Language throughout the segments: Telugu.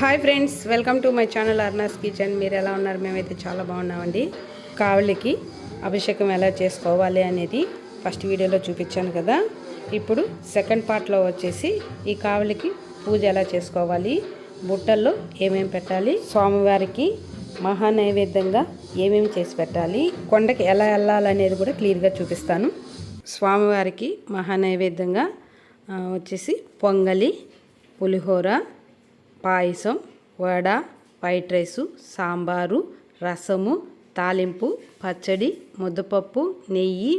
Hi friends welcome to my channel Arna's kitchen మీరు ఎలా ఉన్నారు? మేమైతే చాలా బాగున్నామండి. కావలికి అభిషేకం ఎలా చేసుకోవాలి అనేది ఫస్ట్ వీడియోలో చూపించాను కదా. ఇప్పుడు సెకండ్ పార్ట్లో వచ్చేసి ఈ కావలికి పూజ ఎలా చేసుకోవాలి? బుట్టల్లో ఏమేమి పెట్టాలి? స్వామివారికి మహా నైవేద్యంగా ఏమేమి చేసి పెట్టాలి? కొండకి ఎలా వెళ్ళాలనేది కూడా క్లియర్గా చూపిస్తాను. స్వామివారికి మహా నైవేద్యంగా వచ్చేసి పొంగలి పులిహోర పాయసం వడ వైట్ రైసు సాంబారు రసము తాలింపు పచ్చడి ముద్దపప్పు నెయ్యి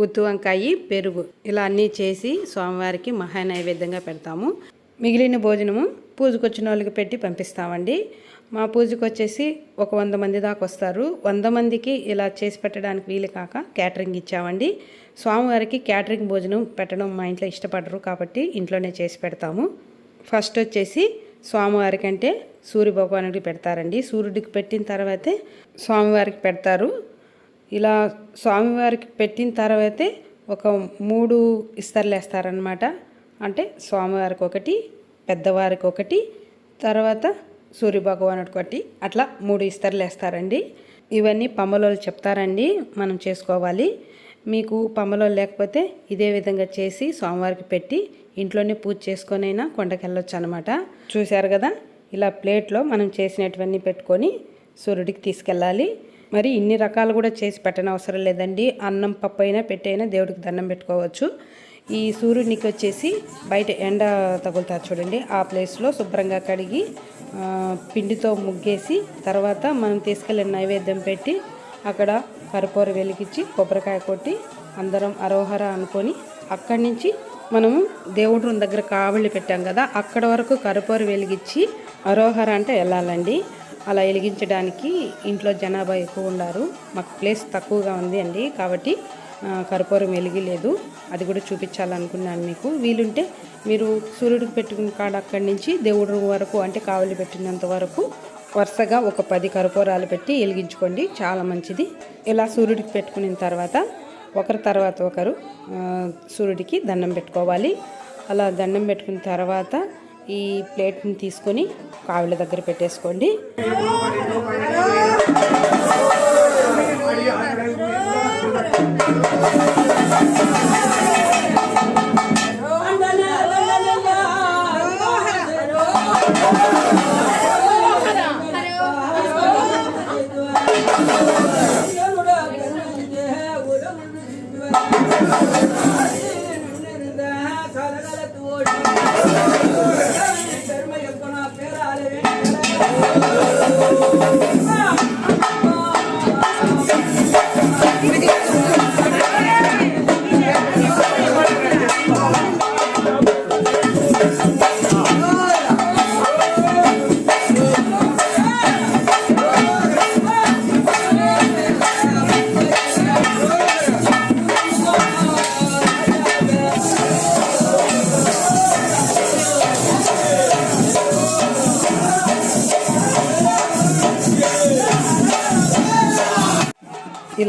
గుత్తి వంకాయ పెరుగు. ఇలా అన్నీ చేసి స్వామివారికి మహా నైవేద్యంగా పెడతాము. మిగిలిన భోజనము పూజకు వచ్చిన వాళ్ళకి పెట్టి పంపిస్తామండి. మా పూజకు వచ్చేసి ఒక వంద మంది దాకా వస్తారు. వంద మందికి ఇలా చేసి పెట్టడానికి వీలు కాక క్యాటరింగ్ ఇచ్చామండి. స్వామివారికి క్యాటరింగ్ భోజనం పెట్టడం మా ఇంట్లో ఇష్టపడరు కాబట్టి ఇంట్లోనే చేసి పెడతాము. ఫస్ట్ వచ్చేసి స్వామివారికి అంటే సూర్య భగవానుడికి పెడతారండి. సూర్యుడికి పెట్టిన తర్వాతే స్వామివారికి పెడతారు. ఇలా స్వామివారికి పెట్టిన తర్వాతే ఒక మూడు ఇస్తర్లు వేస్తారనమాట అంటే స్వామివారికి ఒకటి పెద్దవారికి ఒకటి తర్వాత సూర్య భగవానుడికి ఒకటి అట్లా మూడు ఇస్తర్లు వేస్తారండి. ఇవన్నీ పమ్మలోలు చెప్తారండి. మనం చేసుకోవాలి. మీకు పమ్మలో లేకపోతే ఇదే విధంగా చేసి స్వామివారికి పెట్టి ఇంట్లోనే పూజ చేసుకొనైనా అయినా కొండకెళ్ళొచ్చు అనమాట చూశారు కదా? ఇలా ప్లేట్లో మనం చేసినటువన్నీ పెట్టుకొని సూర్యుడికి తీసుకెళ్ళాలి. మరి ఇన్ని రకాలు కూడా చేసి పెట్టనవసరం అవసరం లేదండి. అన్నం పప్పు అయినా పెట్టైనా దేవుడికి దండం పెట్టుకోవచ్చు. ఈ సూర్యునికి వచ్చేసి బయట ఎండ తగులుతారు చూడండి. ఆ ప్లేస్లో శుభ్రంగా కడిగి పిండితో ముగ్గేసి తర్వాత మనం తీసుకెళ్ళిన నైవేద్యం పెట్టి అక్కడ కర్పూర వెలిగించి కొబ్బరికాయ కొట్టి అందరం అరోహర అనుకొని అక్కడి నుంచి మనము దేవుడు దగ్గర కావళ్ళు పెట్టాం కదా అక్కడ వరకు కర్పూర వెలిగించి అరోహర అంటే వెళ్ళాలండి. అలా వెలిగించడానికి ఇంట్లో జనాభా ఎక్కువ ఉన్నారు. మాకు ప్లేస్ తక్కువగా ఉంది అండి కాబట్టి కర్పూరం వెలిగిలేదు. అది కూడా చూపించాలనుకున్నాను మీకు. వీలుంటే మీరు సూర్యుడికి పెట్టుకున్న కాడ అక్కడి నుంచి దేవుడు వరకు అంటే కావలి పెట్టినంత వరకు వరుసగా ఒక పది కర్పూరాలు పెట్టి వెలిగించుకోండి. చాలా మంచిది. ఇలా సూర్యుడికి పెట్టుకున్న తర్వాత ఒకరి తర్వాత ఒకరు సూర్యుడికి దండం పెట్టుకోవాలి అలా దండం పెట్టుకున్న తర్వాత ఈ ప్లేట్ని తీసుకొని కావిల దగ్గర పెట్టేసుకోండి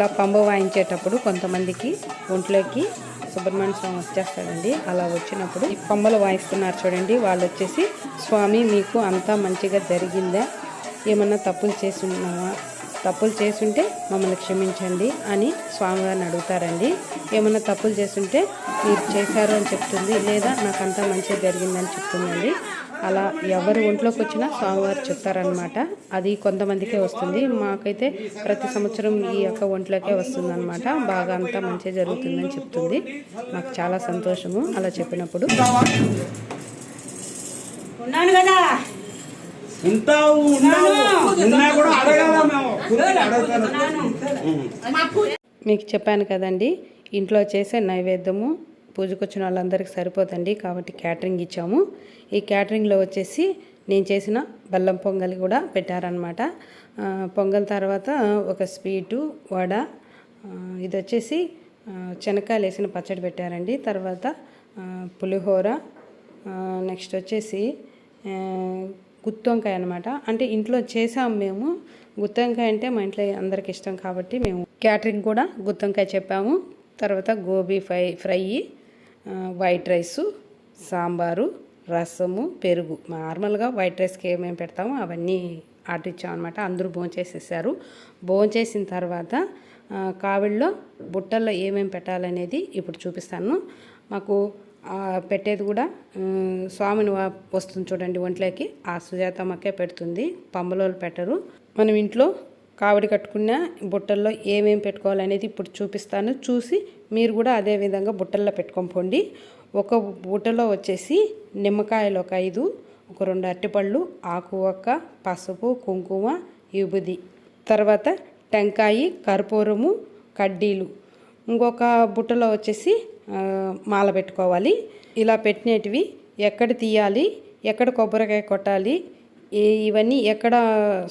ఇలా పంబ వాయించేటప్పుడు కొంతమందికి ఒంట్లోకి సుబ్రహ్మణ్య స్వామి వచ్చేస్తాడండి. అలా వచ్చినప్పుడు ఈ పంబలు వాయిస్తున్నారు చూడండి. వాళ్ళు వచ్చేసి స్వామి మీకు అంతా మంచిగా జరిగిందా? ఏమన్నా తప్పులు చేసి తప్పులు చేసుంటే మమ్మల్ని క్షమించండి అని స్వామివారిని అడుగుతారండి. ఏమన్నా తప్పులు చేస్తుంటే మీరు చేశారు అని చెప్తుంది. లేదా నాకు అంతా మంచిగా జరిగిందని చెప్తుందండి. అలా ఎవరి ఒంట్లోకి వచ్చినా స్వామివారు చెప్తారనమాట అది కొంతమందికే వస్తుంది. మాకైతే ప్రతి సంవత్సరం ఈ యొక్క ఒంట్లోకే వస్తుందన్నమాట. బాగా అంతా మంచిగా జరుగుతుందని చెప్తుంది. మాకు చాలా సంతోషము అలా చెప్పినప్పుడు. ఉన్నాను కదా. మీకు చెప్పాను కదండి ఇంట్లో చేసే నైవేద్యము పూజకు వచ్చిన వాళ్ళందరికీ సరిపోదండి కాబట్టి క్యాటరింగ్ ఇచ్చాము. ఈ క్యాటరింగ్లో వచ్చేసి నేను చేసిన బెల్లం పొంగల్ కూడా పెట్టారనమాట పొంగల్ తర్వాత ఒక స్వీటు వడ ఇది వచ్చేసి శనక్కాయలు వేసిన పచ్చడి పెట్టారండి. తర్వాత పులిహోర నెక్స్ట్ వచ్చేసి గుత్తొంకాయ అనమాట అంటే ఇంట్లో చేసాం మేము. గుత్తొంకాయ అంటే మా ఇంట్లో అందరికి ఇష్టం కాబట్టి మేము క్యాటరింగ్ కూడా గుత్తొంకాయ చెప్పాము. తర్వాత gobi fry fry white rice sambar రసము పెరుగు. నార్మల్గా వైట్ రైస్కి ఏమేమి పెడతామో అవన్నీ ఆర్డర్ ఇచ్చామన్నమాట అందరూ భోంచేసేసారు. భోంచేసిన తర్వాత కావిడిలో బుట్టల్లో ఏమేమి పెట్టాలనేది ఇప్పుడు చూపిస్తాను. మాకు పెట్టేది కూడా స్వామిని వస్తుంది చూడండి ఒంట్లోకి. ఆ సుజాతమ్మకే పెడుతుంది. పంబలోలు పెట్టరు. మనం ఇంట్లో కావిడి కట్టుకున్న బుట్టల్లో ఏమేమి పెట్టుకోవాలనేది ఇప్పుడు చూపిస్తాను. చూసి మీరు కూడా అదే విధంగా బుట్టల్లో పెట్టుకొని పోండి. ఒక బుట్టలో వచ్చేసి నిమ్మకాయలు ఒక ఐదు ఒక రెండు అరటిపళ్ళు ఆకు ఒక్క పసుపు కుంకుమ విభూది తర్వాత టెంకాయ కర్పూరము కడ్డీలు. ఇంకొక బుట్టలో వచ్చేసి మాల పెట్టుకోవాలి. ఇలా పెట్టినటివి ఎక్కడ తీయాలి ఎక్కడ కొబ్బరికాయ కొట్టాలి ఇవన్నీ ఎక్కడ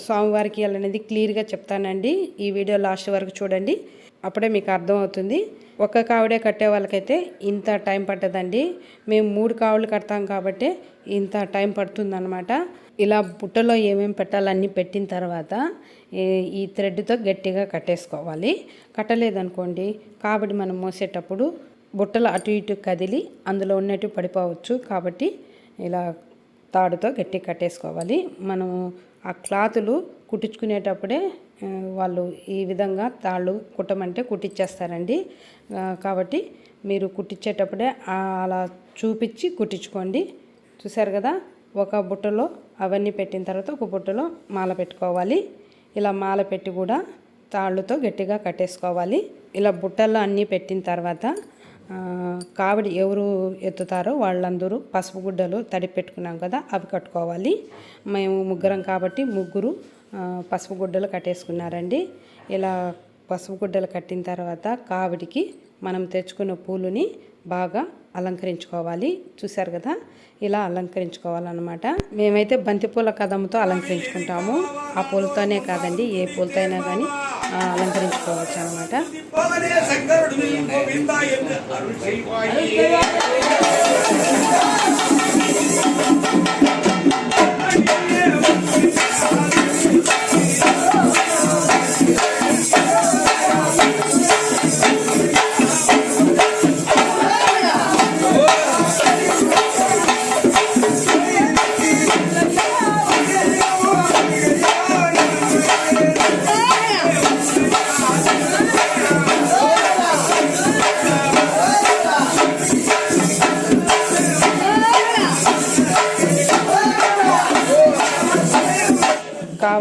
స్వామివారికి అనేది క్లియర్గా చెప్తానండి. ఈ వీడియో లాస్ట్ వరకు చూడండి. అప్పుడే మీకు అర్థమవుతుంది. ఒక కావిడే కట్టే వాళ్ళకైతే ఇంత టైం పట్టదండి. మేము మూడు కావులు కడతాం కాబట్టి ఇంత టైం పడుతుందన్నమాట. ఇలా బుట్టలో ఏమేమి పెట్టాలన్నీ పెట్టిన తర్వాత ఈ- ఈ థ్రెడ్తో గట్టిగా కట్టేసుకోవాలి. కట్టలేదనుకోండి కాబట్టి మనం మోసేటప్పుడు బుట్టలు అటు ఇటు కదిలి అందులో ఉన్నట్టు పడిపోవచ్చు కాబట్టి ఇలా తాడుతో గట్టి కట్టేసుకోవాలి. మనము ఆ క్లాతులు కుట్టించుకునేటప్పుడే వాళ్ళు ఈ విధంగా తాళ్ళు కుట్టమంటే కుట్టించేస్తారండి కాబట్టి మీరు కుట్టించేటప్పుడే అలా చూపించి కుట్టించుకోండి. చూసారు కదా? ఒక బుట్టలో అవన్నీ పెట్టిన తర్వాత ఒక బుట్టలో మాల పెట్టుకోవాలి. ఇలా మాల పెట్టి కూడా తాళ్ళుతో గట్టిగా కట్టేసుకోవాలి. ఇలా బుట్టల్లో అన్నీ పెట్టిన తర్వాత కావిడి ఎవరు ఎత్తుతారో వాళ్ళందరూ పసుపు గుడ్డలు తడి పెట్టుకున్నాం కదా అవి కట్టుకోవాలి. మేము ముగ్గురం కాబట్టి ముగ్గురు పసుపు గుడ్డలు కట్టేసుకున్నారండి. ఇలా పసుపు గుడ్డలు కట్టిన తర్వాత కావిడికి మనం తెచ్చుకున్న పూలుని బాగా అలంకరించుకోవాలి. చూశారు కదా? ఇలా అలంకరించుకోవాలన్నమాట. మేమైతే బంతిపూల కదంతో అలంకరించుకుంటాము. ఆ పూలతోనే కాదండి ఏ పూలతో అయినా కానీ అలంకరించుకోవచ్చు అనమాట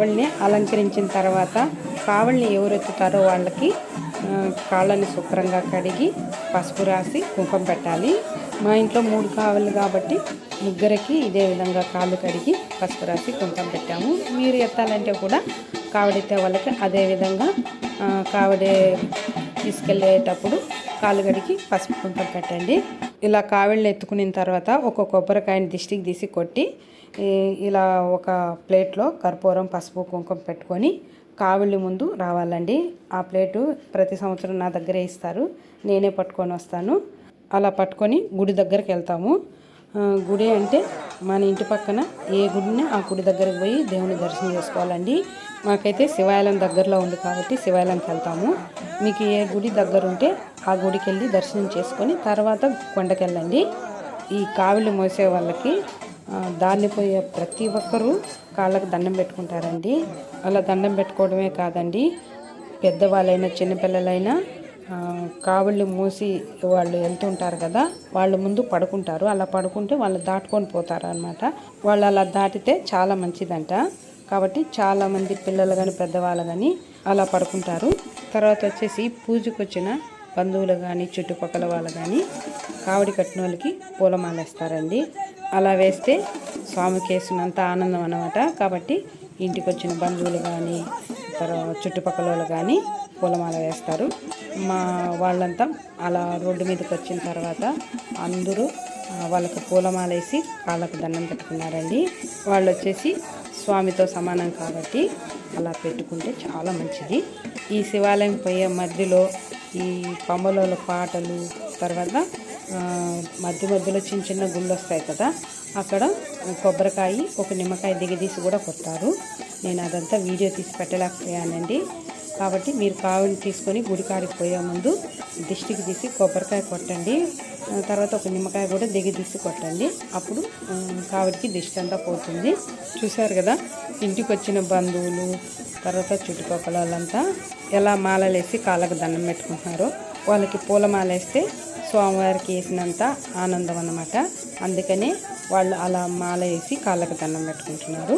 కావల్ని అలంకరించిన తర్వాత కావల్ని ఎవరు ఎత్తుతారో వాళ్ళకి కాళ్ళని శుభ్రంగా కడిగి పసుపు రాసి కుంకుమ పెట్టాలి. మా ఇంట్లో మూడు కావలు కాబట్టి ముగ్గురికి ఇదే విధంగా కాళ్ళు కడిగి పసుపు రాసి కుంకుమ పెట్టాము. మీరు ఎత్తాలంటే కూడా కావడెత్తే వాళ్ళకి అదే విధంగా కావడే తీసుకెళ్ళేటప్పుడు కాళ్ళు కడిగి పసుపు కుంకుమ పెట్టండి. ఇలా కావిళ్ళు ఎత్తుకున్న తర్వాత ఒక కొబ్బరికాయని దిష్టికి తీసి కొట్టి ఇలా ఒక ప్లేట్లో కర్పూరం పసుపు కుంకుమ పెట్టుకొని కావిళ్ళ ముందు రావాలండి. ఆ ప్లేటు ప్రతి సంవత్సరం నా దగ్గరే ఇస్తారు. నేనే పట్టుకొని వస్తాను. అలా పట్టుకొని గుడి దగ్గరికి వెళ్తాము. గుడి అంటే మన ఇంటి పక్కన ఏ గుడిని ఆ గుడి దగ్గరికి పోయి దేవుని దర్శనం చేసుకోవాలండి. మాకైతే శివాలయం దగ్గరలో ఉంది కాబట్టి శివాలయంకి వెళ్తాము. మీకు ఏ గుడి దగ్గర ఉంటే ఆ గుడికి వెళ్ళి దర్శనం చేసుకొని తర్వాత కొండకెళ్ళండి. ఈ కావిళ్ళు మోసే వాళ్ళకి దాన్ని పోయే ప్రతి ఒక్కరూ కాళ్ళకు దండం పెట్టుకుంటారండి. అలా దండం పెట్టుకోవడమే కాదండి. పెద్దవాళ్ళైనా చిన్నపిల్లలైనా కావుళ్ళు మూసి వాళ్ళు వెళ్తుంటారు కదా వాళ్ళు ముందు పడుకుంటారు. అలా పడుకుంటే వాళ్ళు దాటుకొని పోతారు అనమాట వాళ్ళు అలా దాటితే చాలా మంచిదంట. కాబట్టి చాలామంది పిల్లలు కానీ పెద్దవాళ్ళు కానీ అలా పడుకుంటారు. తర్వాత వచ్చేసి పూజకు వచ్చిన బంధువులు కానీ చుట్టుపక్కల వాళ్ళు కానీ కావడి కట్టిన వాళ్ళకి పూలమాల వేస్తారండి. అలా వేస్తే స్వామికి వేసినంత ఆనందం అన్నమాట. కాబట్టి ఇంటికి వచ్చిన బంధువులు కానీ తర్వాత చుట్టుపక్కల వాళ్ళు కానీ పూలమాల వేస్తారు. మా వాళ్ళంతా అలా రోడ్డు మీదకి వచ్చిన తర్వాత అందరూ వాళ్ళకు వాళ్ళకి పూలమాల వేసి కాళ్ళకు దండం పెట్టుకున్నారండి. వాళ్ళు వచ్చేసి స్వామితో సమానం కాబట్టి అలా పెట్టుకుంటే చాలా మంచిది. ఈ శివాలయం పోయే మధ్యలో ఈ పంబలోల పాటలు తర్వాత మధ్య మధ్యలో చిన్న చిన్న గుళ్ళు వస్తాయి కదా అక్కడ కొబ్బరికాయ ఒక నిమ్మకాయ దిగదీసి కూడా కొట్టారు. నేను అదంతా వీడియో తీసి పెట్టలేకపోయానండి. కాబట్టి మీరు కావిని తీసుకొని గుడి కాడికి పోయే ముందు దిష్టికి తీసి కొబ్బరికాయ కొట్టండి. తర్వాత ఒక నిమ్మకాయ కూడా దిగదీసి కొట్టండి. అప్పుడు కావిడికి దిష్టి అంతా పోతుంది. చూశారు కదా ఇంటికి వచ్చిన బంధువులు తర్వాత చుట్టుపక్కల వాళ్ళంతా ఎలా మాలలేసి కాళ్ళకు దండం పెట్టుకుంటున్నారో వాళ్ళకి పూలమాల వేస్తే స్వామివారికి వేసినంత ఆనందం అన్నమాట. అందుకనే వాళ్ళు అలా మాల వేసి కాళ్ళకు దండం పెట్టుకుంటున్నారు.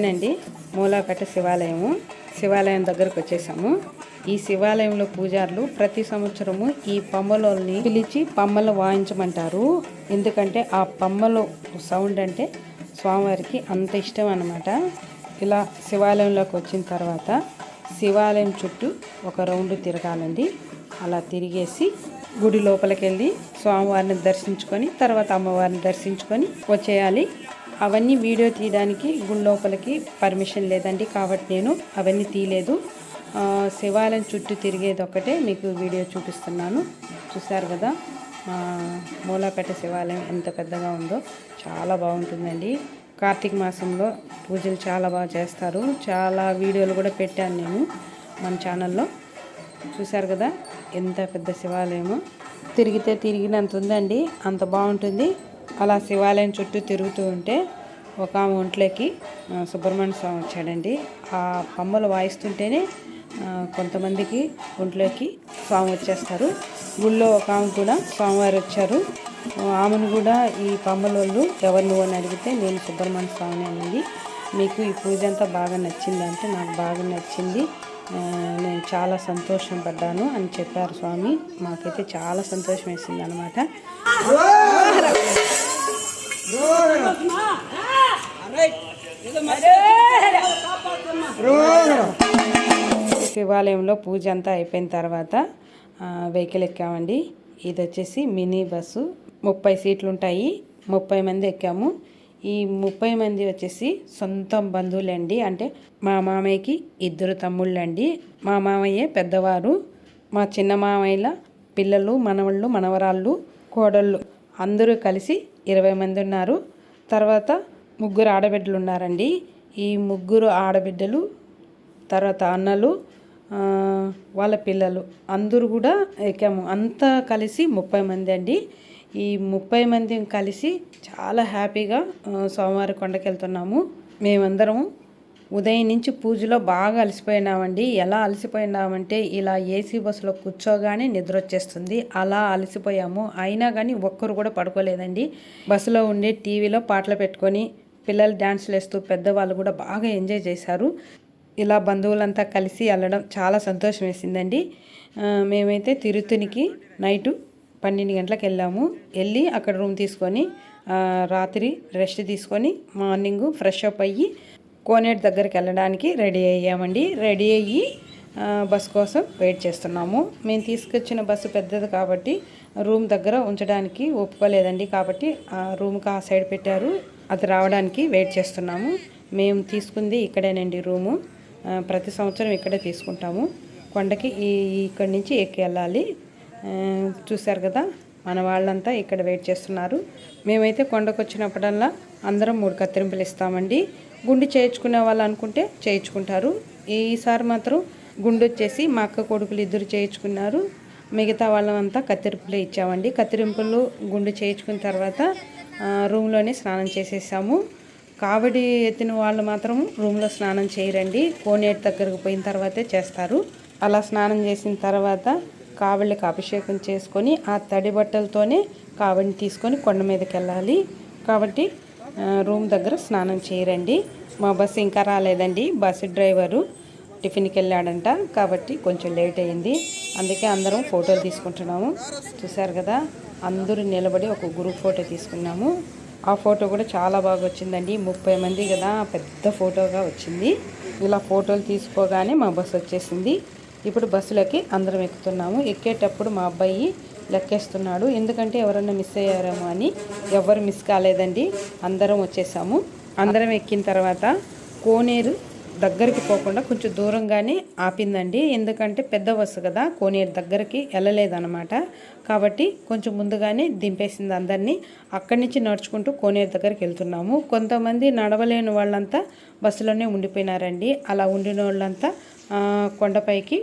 ఇదేనండి మూలాకట శివాలయము. శివాలయం దగ్గరకు వచ్చేసాము. ఈ శివాలయంలో పూజారులు ప్రతి సంవత్సరము ఈ పమ్మలోని పిలిచి పమ్మలు వాయించమంటారు. ఎందుకంటే ఆ పమ్మలు సౌండ్ అంటే స్వామివారికి అంత ఇష్టం అనమాట ఇలా శివాలయంలోకి వచ్చిన తర్వాత శివాలయం చుట్టూ ఒక రౌండ్ తిరగాలండి. అలా తిరిగేసి గుడి లోపలికి వెళ్ళి స్వామివారిని దర్శించుకొని తర్వాత అమ్మవారిని దర్శించుకొని వచ్చేయాలి. అవన్నీ వీడియో తీయడానికి గుడి లోపలికి పర్మిషన్ లేదండి కాబట్టి నేను అవన్నీ తీయలేదు. శివాలయం చుట్టూ తిరిగేది ఒకటే మీకు వీడియో చూపిస్తున్నాను. చూసారు కదా? మూలాపేట శివాలయం ఎంత పెద్దగా ఉందో చాలా బాగుంటుందండి. కార్తీక మాసంలో పూజలు చాలా బాగా చేస్తారు. చాలా వీడియోలు కూడా పెట్టాను నేను మన ఛానల్లో. చూశారు కదా? ఎంత పెద్ద శివాలయము. తిరిగితే తిరిగినంత ఉందండి. అంత బాగుంటుంది. అలా శివాలయం చుట్టూ తిరుగుతూ ఉంటే ఒక ఆమె ఒంట్లోకి సుబ్రహ్మణ్య స్వామి వచ్చాడండి. ఆ పమ్మలు వాయిస్తుంటేనే కొంతమందికి ఒంట్లోకి స్వామి వచ్చేస్తారు. గుళ్ళో ఒక ఆమె కూడా స్వామివారు వచ్చారు. ఆమెను కూడా ఈ పమ్మలోళ్ళు ఎవరు నువ్వు అని అడిగితే నేను సుబ్రహ్మణ్య స్వామిని అనేది మీకు ఈ పూజ అంతా బాగా నచ్చింది అంటే నాకు బాగా నచ్చింది. నేను చాలా సంతోషం పడ్డాను అని చెప్పారు స్వామి. మాకైతే చాలా సంతోషం వేసింది అనమాట శివాలయంలో పూజ అంతా అయిపోయిన తర్వాత వెహికల్ ఎక్కామండి. ఇది వచ్చేసి మినీ బస్సు. ముప్పై సీట్లు ఉంటాయి. ముప్పై మంది ఎక్కాము. ఈ ముప్పై మంది వచ్చేసి సొంత బంధువులండి. అంటే మా మామయ్యకి ఇద్దరు తమ్ముళ్ళండి. మా మామయ్యే పెద్దవారు మా చిన్న మామయ్యల పిల్లలు మనవళ్ళు మనవరాళ్ళు కోడళ్ళు అందరూ కలిసి ఇరవై మంది ఉన్నారు. తర్వాత ముగ్గురు ఆడబిడ్డలు ఉన్నారండి. ఈ ముగ్గురు ఆడబిడ్డలు తర్వాత అన్నలు వాళ్ళ పిల్లలు. అందరూ కూడా ఎక్కాము. అంతా కలిసి ముప్పై మంది అండి. ఈ ముప్పై మంది కలిసి చాలా హ్యాపీగా సోమవారి సోమవారం కొండకి వెళ్తున్నాము మేమందరము ఉదయం నుంచి పూజలో బాగా అలసిపోయినామండి. ఎలా అలసిపోయినామంటే ఇలా ఏసీ బస్సులో కూర్చోగానే నిద్ర వచ్చేస్తుంది అలా అలసిపోయాము. అయినా కానీ ఒక్కరు కూడా పడుకోలేదండి. బస్సులో ఉండే టీవీలో పాటలు పెట్టుకొని పిల్లలు డ్యాన్స్లు వేస్తూ పెద్దవాళ్ళు కూడా బాగా ఎంజాయ్ చేశారు. ఇలా బంధువులంతా కలిసి వెళ్ళడం చాలా సంతోషం వేసిందండి. మేమైతే తిరుతునికి నైటు పన్నెండు గంటలకు వెళ్ళాము. వెళ్ళి అక్కడ రూమ్ తీసుకొని రాత్రి రెస్ట్ తీసుకొని మార్నింగ్ ఫ్రెష్ అప్ అయ్యి కోనేటి దగ్గరికి వెళ్ళడానికి రెడీ అయ్యామండి. రెడీ అయ్యి బస్ కోసం వెయిట్ చేస్తున్నాము. మేము తీసుకొచ్చిన బస్సు పెద్దది కాబట్టి రూమ్ దగ్గర ఉంచడానికి ఒప్పుకోలేదండి. కాబట్టి ఆ రూమ్కి ఆ సైడ్ పెట్టారు. అది రావడానికి వెయిట్ చేస్తున్నాము. మేము తీసుకుంది ఇక్కడేనండి రూము. ప్రతి సంవత్సరం ఇక్కడే తీసుకుంటాము. కొండకి ఈ ఇక్కడి నుంచి ఎక్కి వెళ్ళాలి. చూశారు కదా మన వాళ్ళంతా ఇక్కడ వెయిట్ చేస్తున్నారు. మేమైతే కొండకు వచ్చినప్పుడల్లా అందరం మూడు కత్తిరింపులు ఇస్తామండి. గుండు చేయించుకునే వాళ్ళు అనుకుంటే చేయించుకుంటారు. ఈసారి మాత్రం గుండు వచ్చేసి మా అక్క కొడుకులు ఇద్దరు చేయించుకున్నారు. మిగతా వాళ్ళమంతా కత్తిరింపులు ఇచ్చామండి. కత్తిరింపులు గుండు చేయించుకున్న తర్వాత రూమ్లోనే స్నానం చేసేసాము. కావడి ఎత్తిన వాళ్ళు మాత్రం రూమ్లో స్నానం చేయరండి. కోనేటి దగ్గరకు పోయిన తర్వాతే చేస్తారు. అలా స్నానం చేసిన తర్వాత కావళ్ళకి అభిషేకం చేసుకొని ఆ తడి బట్టలతోనే కావడిని తీసుకొని కొండ మీదకి వెళ్ళాలి కాబట్టి రూమ్ దగ్గర స్నానం చేయరండి. మా బస్సు ఇంకా రాలేదండి. బస్సు డ్రైవరు టిఫిన్కి వెళ్ళాడంట. కాబట్టి కొంచెం లేట్ అయింది. అందుకే అందరం ఫోటోలు తీసుకుంటున్నాము. చూశారు కదా? అందరూ నిలబడి ఒక గ్రూప్ ఫోటో తీసుకున్నాము. ఆ ఫోటో కూడా చాలా బాగా వచ్చిందండి. ముప్పై మంది కదా? పెద్ద ఫోటోగా వచ్చింది. ఇలా ఫోటోలు తీసుకోగానే మా బస్సు వచ్చేసింది. ఇప్పుడు బస్సులోకి అందరం ఎక్కుతున్నాము. ఎక్కేటప్పుడు మా అబ్బాయి లెక్కేస్తున్నాడు. ఎందుకంటే ఎవరన్నా మిస్ అయ్యారేమో అని ఎవరు మిస్ కాలేదండి. అందరం వచ్చేసాము. అందరం ఎక్కిన తర్వాత కోనేరు దగ్గరికి పోకుండా కొంచెం దూరంగానే ఆపిందండి. ఎందుకంటే పెద్ద బస్సు కదా కోనేరు దగ్గరికి వెళ్ళలేదన్నమాట. కాబట్టి కొంచెం ముందుగానే దింపేసింది అందరినీ. అక్కడి నుంచి నడుచుకుంటూ కోనేరు దగ్గరికి వెళ్తున్నాము. కొంతమంది నడవలేని వాళ్ళంతా బస్సులోనే ఉండిపోయినారండి. అలా ఉండిన వాళ్ళంతా కొండపైకి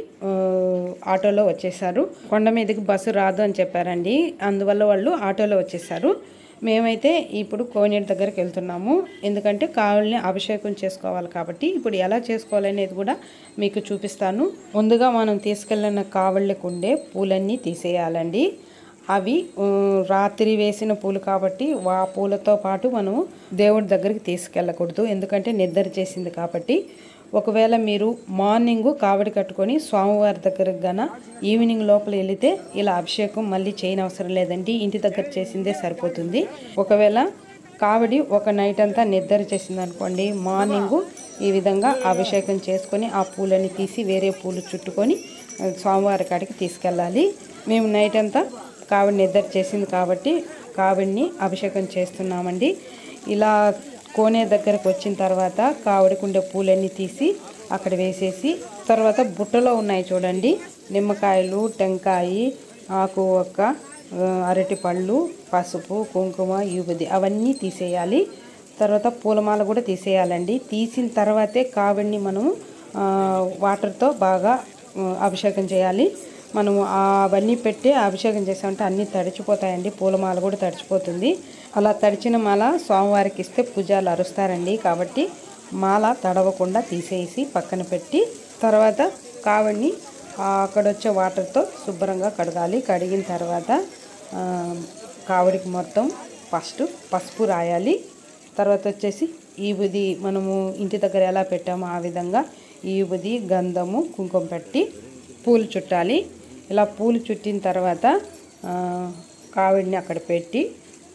ఆటోలో వచ్చేసారు కొండ మీదకి బస్సు రాదు అని చెప్పారండి. అందువల్ల వాళ్ళు ఆటోలో వచ్చేసారు మేమైతే ఇప్పుడు కోనేటి దగ్గరికి వెళ్తున్నాము. ఎందుకంటే కావుల్ని అభిషేకం చేసుకోవాలి కాబట్టి ఇప్పుడు ఎలా చేసుకోవాలనేది కూడా మీకు చూపిస్తాను. ముందుగా మనం తీసుకెళ్ళిన కావళ్ళకు ఉండే పూలన్నీ తీసేయాలండి. అవి రాత్రి వేసిన పూలు కాబట్టి ఆ పూలతో పాటు మనము దేవుడి దగ్గరికి తీసుకెళ్ళకూడదు. ఎందుకంటే నిద్ర చేసింది కాబట్టి ఒకవేళ మీరు మార్నింగ్ కావడి కట్టుకొని స్వామివారి దగ్గరకు గన ఈవినింగ్ లోపల వెళితే ఇలా అభిషేకం మళ్ళీ చేయని అవసరం లేదండి. ఇంటి దగ్గర చేసిందే సరిపోతుంది. ఒకవేళ కావడి ఒక నైట్ అంతా నిద్ర చేసింది అనుకోండి మార్నింగ్ ఈ విధంగా అభిషేకం చేసుకొని ఆ పూలని తీసి వేరే పూలు చుట్టుకొని స్వామివారి కాడికి తీసుకెళ్ళాలి. మేము నైట్ అంతా కావిడి నిద్ర చేసింది కాబట్టి కావిడిని అభిషేకం చేస్తున్నామండి. ఇలా కోనే దగ్గరకు వచ్చిన తర్వాత కావడికుండే పూలన్నీ తీసి అక్కడ వేసేసి తర్వాత బుట్టలో ఉన్నాయి చూడండి. నిమ్మకాయలు టెంకాయి ఆకు ఒక్క అరటి పళ్ళు పసుపు కుంకుమ యూబది అవన్నీ తీసేయాలి. తర్వాత పూలమాల కూడా తీసేయాలండి. తీసిన తర్వాతే కావిడిని మనము వాటర్తో బాగా అభిషేకం చేయాలి. మనము అవన్నీ పెట్టి అభిషేకం చేసామంటే అన్నీ తడిచిపోతాయండి. పూలమాల కూడా తడిచిపోతుంది. అలా తడిచిన మాల స్వామివారికి ఇస్తే పూజలు అరుస్తారండి. కాబట్టి మాల తడవకుండా తీసేసి పక్కన పెట్టి తర్వాత కావడిని అక్కడ వచ్చే వాటర్తో శుభ్రంగా కడగాలి. కడిగిన తర్వాత కావడికి మొత్తం ఫస్ట్ పసుపు రాయాలి. తర్వాత వచ్చేసి ఈ బుది మనము ఇంటి దగ్గర ఎలా పెట్టామో ఆ విధంగా ఈబుది గంధము కుంకుమ పెట్టి పూలు చుట్టాలి. ఇలా పూలు చుట్టిన తర్వాత కావిడిని అక్కడ పెట్టి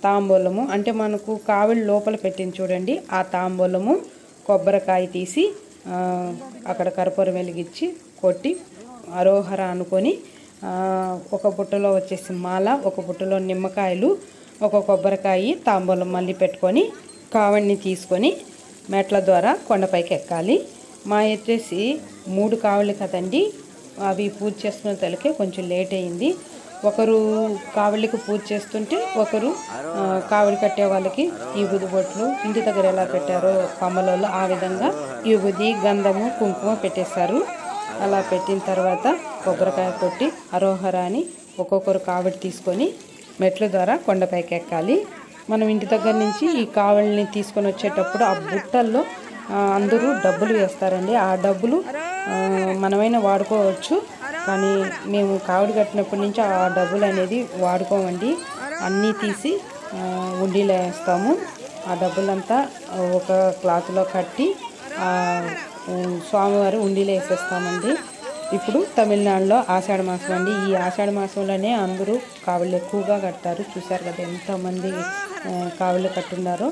తాంబూలము అంటే మనకు కావిడి లోపల పెట్టింది చూడండి ఆ తాంబూలము కొబ్బరికాయ తీసి అక్కడ కర్పూరం వెలిగించి కొట్టి అరోహర అనుకొని ఒక బుట్టలో వచ్చేసి మాల ఒక బుట్టలో నిమ్మకాయలు ఒక కొబ్బరికాయ తాంబూలం మళ్ళీ పెట్టుకొని కావడిని తీసుకొని మెట్ల ద్వారా కొండపైకి ఎక్కాలి. మా వచ్చేసి మూడు కావళ్ళు కదండి అవి పూజ చేసుకున్న తలకే కొంచెం లేట్ అయింది. ఒకరు కావళ్ళకి పూజ చేస్తుంటే ఒకరు ఆ, కావడి కట్టే వాళ్ళకి ఈ బుది బొట్లు ఇంటి దగ్గర ఎలా పెట్టారో కమ్మలలో ఆ విధంగా ఈ బుది గంధము కుంకుమ పెట్టేశారు. అలా పెట్టిన తర్వాత కొబ్బరికాయ కొట్టి అరోహర అని ఒక్కొక్కరు కావడి తీసుకొని మెట్ల ద్వారా కొండపైకి ఎక్కాలి. మనం ఇంటి దగ్గర నుంచి ఈ కావడిని తీసుకొని వచ్చేటప్పుడు ఆ బుట్టల్లో అందరూ డబ్బులు వేస్తారండి. ఆ డబ్బులు మనమైనా వాడుకోవచ్చు. కానీ మేము కావిడి కట్టినప్పటి నుంచి ఆ డబ్బులు అనేది వాడుకోమండి. అన్నీ తీసి ఉండీలో వేస్తాము. ఆ డబ్బులంతా ఒక క్లాత్లో కట్టి స్వామివారి ఉండీలో వేసేస్తామండి. ఇప్పుడు తమిళనాడులో ఆషాఢ మాసం అండి. ఈ ఆషాఢ మాసంలోనే అందరూ కావళ్ళు ఎక్కువగా కడతారు. చూశారు కదా ఎంతమంది ఆ, కావళ్ళు కట్టున్నారో.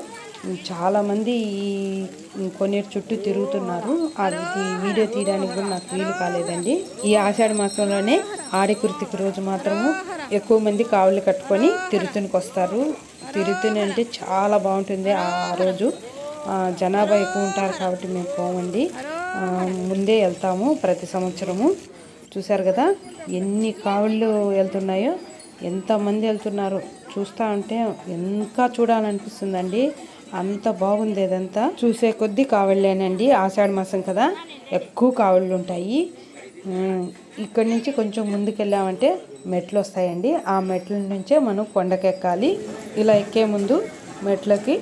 చాలామంది ఈ కొన్నేరు చుట్టూ తిరుగుతున్నారు. అది వీడియో తీయడానికి కూడా నాకు వీలు కాలేదండి. ఈ ఆషాఢ మాసంలోనే ఆడి కృతికి రోజు మాత్రము ఎక్కువ మంది కావులు కట్టుకొని తిరుతునికి వస్తారు. తిరుతుని అంటే చాలా బాగుంటుంది ఆ రోజు. జనాభా ఎక్కువ ఉంటారు కాబట్టి మేము పోమండి. ముందే వెళ్తాము ప్రతి సంవత్సరము. చూశారు కదా ఎన్ని కావుళ్ళు వెళ్తున్నాయో ఎంతమంది వెళ్తున్నారు చూస్తూ ఉంటే ఇంకా చూడాలనిపిస్తుందండి. అంత బాగుంది ఇదంతా చూసే కొద్దీ కావళ్ళేనండి ఆషాఢ మాసం కదా. ఎక్కువ కావళ్ళు ఉంటాయి ఇక్కడి నుంచి కొంచెం ముందుకెళ్ళామంటే మెట్లు వస్తాయండి ఆ మెట్ల నుంచే మనం కొండకెక్కాలి. ఇలా ఎక్కే ముందు మెట్లకి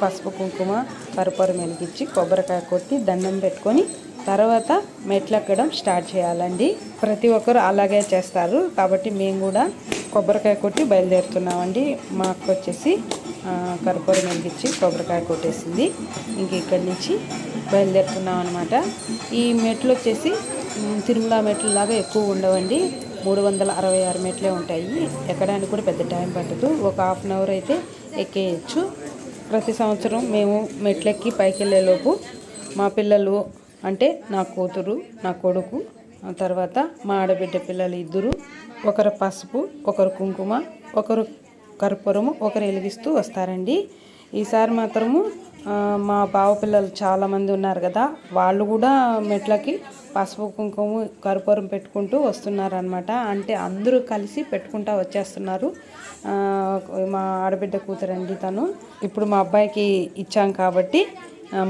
పసుపు కుంకుమ కరుపరం వెలిగించి కొబ్బరికాయ కొట్టి దండం పెట్టుకొని తర్వాత మెట్లు ఎక్కడం స్టార్ట్ చేయాలండి. ప్రతి ఒక్కరు అలాగే చేస్తారు. కాబట్టి మేము కూడా కొబ్బరికాయ కొట్టి బయలుదేరుతున్నామండి. మాకు వచ్చేసి కర్పూరం వెలిగించి కొబ్బరికాయ కొట్టేసింది. ఇంక ఇక్కడి నుంచి బయలుదేరుతున్నాం అనమాట ఈ మెట్లు వచ్చేసి తిరుమల మెట్లు లాగా ఎక్కువ ఉండవండి. మూడు వందల అరవై ఆరు మెట్లే ఉంటాయి. ఎక్కడానికి కూడా పెద్ద టైం పట్టదు. ఒక హాఫ్ అన్ అవర్ అయితే ఎక్కేయచ్చు. ప్రతి సంవత్సరం మేము మెట్లెక్కి పైకి వెళ్ళేలోపు మా పిల్లలు అంటే నా కూతురు నా కొడుకు తర్వాత మా ఆడబిడ్డ పిల్లలు ఇద్దరు ఒకరు పసుపు ఒకరు కుంకుమ ఒకరు కర్పూరము ఒకరు వెలిగిస్తూ వస్తారండి. ఈసారి మాత్రము మా బావ పిల్లలు చాలామంది ఉన్నారు కదా వాళ్ళు కూడా మెట్లకి పసుపు కుంకుమ కర్పూరం పెట్టుకుంటూ వస్తున్నారనమాట అంటే అందరూ కలిసి పెట్టుకుంటా వచ్చేస్తున్నారు. మా ఆడబిడ్డ కూతురండి తను. ఇప్పుడు మా అబ్బాయికి ఇచ్చాం కాబట్టి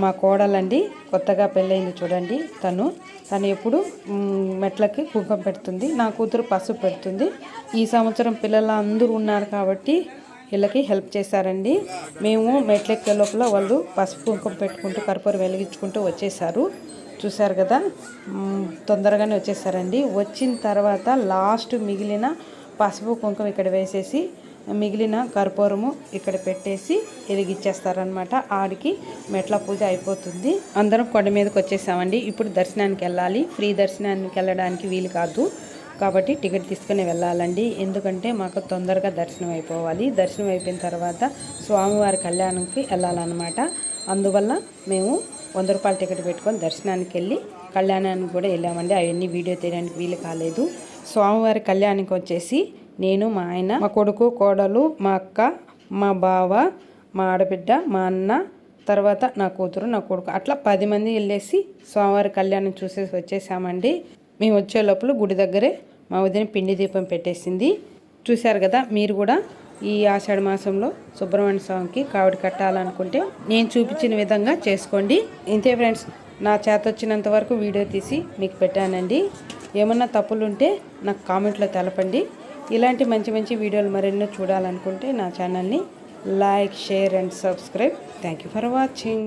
మా కోడలండి కొత్తగా పెళ్ళయింది చూడండి తను. తను ఎప్పుడు మెట్లకి కుంకం పెడుతుంది నా కూతురు పసుపు పెడుతుంది. ఈ సంవత్సరం పిల్లలు అందరూ ఉన్నారు కాబట్టి వీళ్ళకి హెల్ప్ చేశారండి. మేము మెట్లెక్కే లోపల వాళ్ళు పసుపు కుంకుమ పెట్టుకుంటూ కర్పూరం వెలిగించుకుంటూ వచ్చేసారు చూశారు కదా? తొందరగానే వచ్చేసారండి వచ్చిన తర్వాత లాస్ట్ మిగిలిన పసుపు కుంకుమ ఇక్కడ వేసేసి మిగిలిన కర్పూరము ఇక్కడ పెట్టేసి వెలిగిచ్చేస్తారనమాట ఆడికి మెట్ల పూజ అయిపోతుంది. అందరం కొండ మీదకి వచ్చేసామండి. ఇప్పుడు దర్శనానికి వెళ్ళాలి. ఫ్రీ దర్శనానికి వెళ్ళడానికి వీలు కాదు. కాబట్టి టికెట్ తీసుకుని వెళ్ళాలండి. ఎందుకంటే మాకు తొందరగా దర్శనం అయిపోవాలి. దర్శనం అయిపోయిన తర్వాత స్వామివారి కళ్యాణంకి వెళ్ళాలన్నమాట. అందువల్ల మేము వంద రూపాయల టికెట్ పెట్టుకొని దర్శనానికి వెళ్ళి కళ్యాణానికి కూడా వెళ్ళామండి. అవన్నీ వీడియో తీయడానికి వీలు కాలేదు. స్వామివారి కళ్యాణానికి వచ్చేసి నేను మా ఆయన మా కొడుకు కోడలు మా అక్క మా బావ మా ఆడబిడ్డ మా అన్న తర్వాత నా కూతురు నా కొడుకు. అట్లా పది మంది వెళ్ళేసి స్వామివారి కళ్యాణం చూసేసి వచ్చేసామండి. మేము వచ్చే లోపల గుడి దగ్గరే మా వదిన పిండి దీపం పెట్టేసింది. చూశారు కదా మీరు కూడా ఈ ఆషాఢ మాసంలో సుబ్రహ్మణ్య స్వామికి కావిడి కట్టాలనుకుంటే నేను చూపించిన విధంగా చేసుకోండి. ఇంతే ఫ్రెండ్స్ నా చేత వచ్చినంత వరకు వీడియో తీసి మీకు పెట్టానండి. ఏమన్నా తప్పులు ఉంటే నాకు కామెంట్లో తెలపండి. ఇలాంటి మంచి మంచి వీడియోలు మరెన్నో చూడాలనుకుంటే నా ఛానల్ని like share and subscribe. Thank you for watching